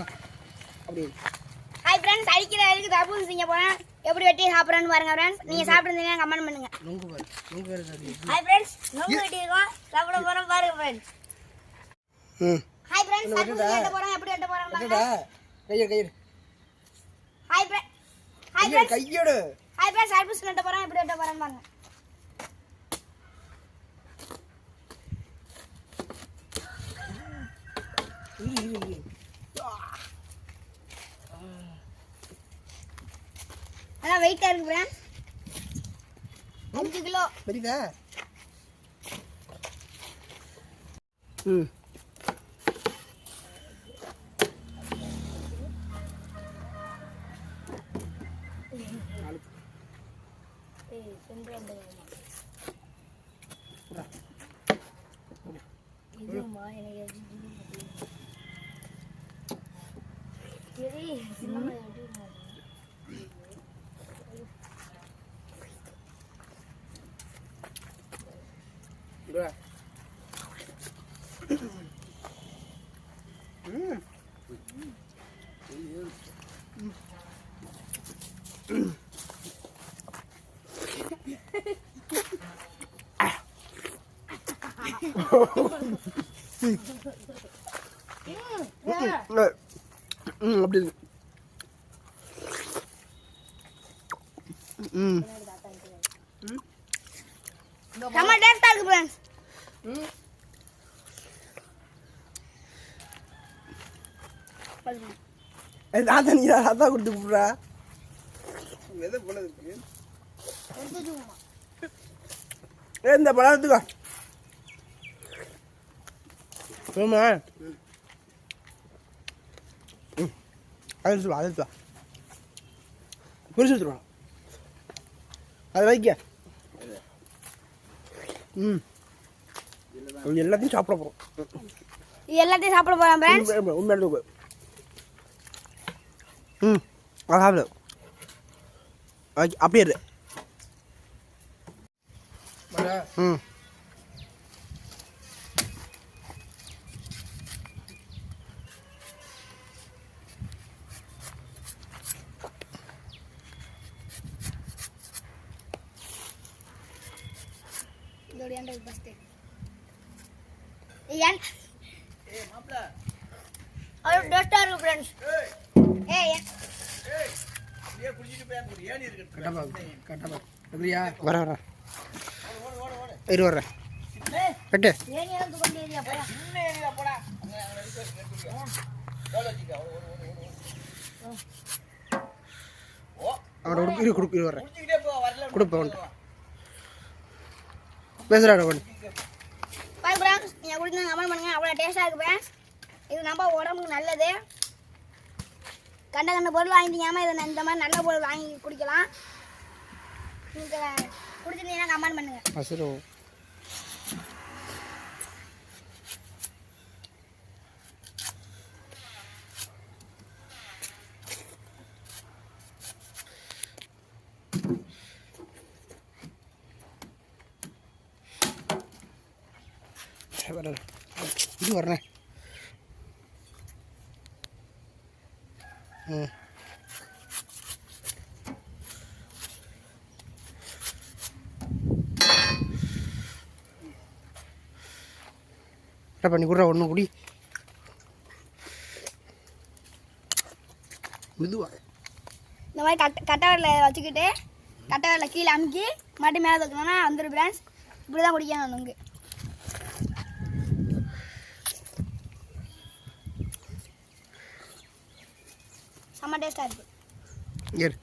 அப்படி hi friends அடிக்கிற அடிக்கு தர்பூசணி திங்க போறேன். எப்படி வெட்டி சாப்பிட்றேன்னு பாருங்க ஃப்ரெண்ட்ஸ் நீங்க சாப்பிட்றீங்க கமெண்ட் பண்ணுங்க. நொங்கு பாரு நொங்கு வேறு சாப்பிடு ஹாய் ஃப்ரெண்ட்ஸ் நோம்பு வெட்டி இருக்கோம். சாப்பிட போறோம் பாருங்க ஃப்ரெண்ட்ஸ் ம் ஹாய் ஃப்ரெண்ட்ஸ் தர்பூசணி வெட்ட போறோம். எப்படி வெட்ட போறோம் பாருங்க. கையெடு கையெடு. ஹாய் ஃப்ரெண்ட் ஹாய் ஃப்ரெண்ட்ஸ் கையெடு. ஹாய் ஃப்ரெண்ட்ஸ் தர்பூசணி வெட்ட போறோம். எப்படி வெட்ட போறோம் பாருங்க. இரு இரு இரு. நல்லா வெயிட்டா இருக்கு அஞ்சு கிலோ. தெரியுதா. ம் இரு ம் ம் அப்படி இருக்கு ம் செம்ம டேஸ்டா இருக்கு ஃப்ரெண்ட்ஸ் ம் நான் தான் நீ அதான் கொடுத்து விட்றா எதை போல இருக்கு? இந்த பழம் எடுத்துக்கோ. ஆமா ம். அதை எடுத்து வா அதை எடுத்து வா. பொரிச்சு எடுத்துருவா அதை வைக்க. ம். எல்லாத்தையும் சாப்பிட போகிறோம் இது எல்லாத்தையும் சாப்பிட போறோம் ஃப்ரெண்ட்ஸ் உண்மையாக ம் அது சாப்பிடு ஓகே அப்படியே இரு. ம். இதோட ஏன்டா இது ஃபர்ஸ்ட் டஸ்டா இருக்கு ஃப்ரெண்ட்ஸ் ஏய் ஏன்? கட்டபா கட்டப்பா எப்படியா வர வர இரு வர கட்டு கொண்டு ஏரியா போடா அவரோட இரு கொடுப்பு இரு வர்றேன். கொடுப்பேன் அவன்கிட்ட. ஃப்ரெண்ட்ஸ் நீங்கள் குடிச்சு கமெண்ட் பண்ணுங்க அவ்வளோ டேஸ்ட்டாக இருக்குவேன் இது நம்ம உடம்புக்கு நல்லது. கண்ட கண்ட பொருள் வாங்கிட்டீங்காம இதை இந்த மாதிரி நல்ல பொருள் வாங்கி குடிக்கலாம். நீங்கள் குடிச்சிருந்தீங்கன்னா கமெண்ட் பண்ணுங்க. அசுரோ வரல இது வர்றேன். ம். பண்ணி கூட ஒன்று குடி. மெதுவா. இந்த மாதிரி கட்ட கட்டை வச்சுக்கிட்டு கட்டவரில் கீழே அமுக்கி மறுபடியும் மேலே தூக்கணும்னா வந்துடும் பிரான்ஸ் இப்படி தான் குடிக்கணும் நுங்கு. செம்ம டேஸ்ட்டாக இருக்குது ஏறு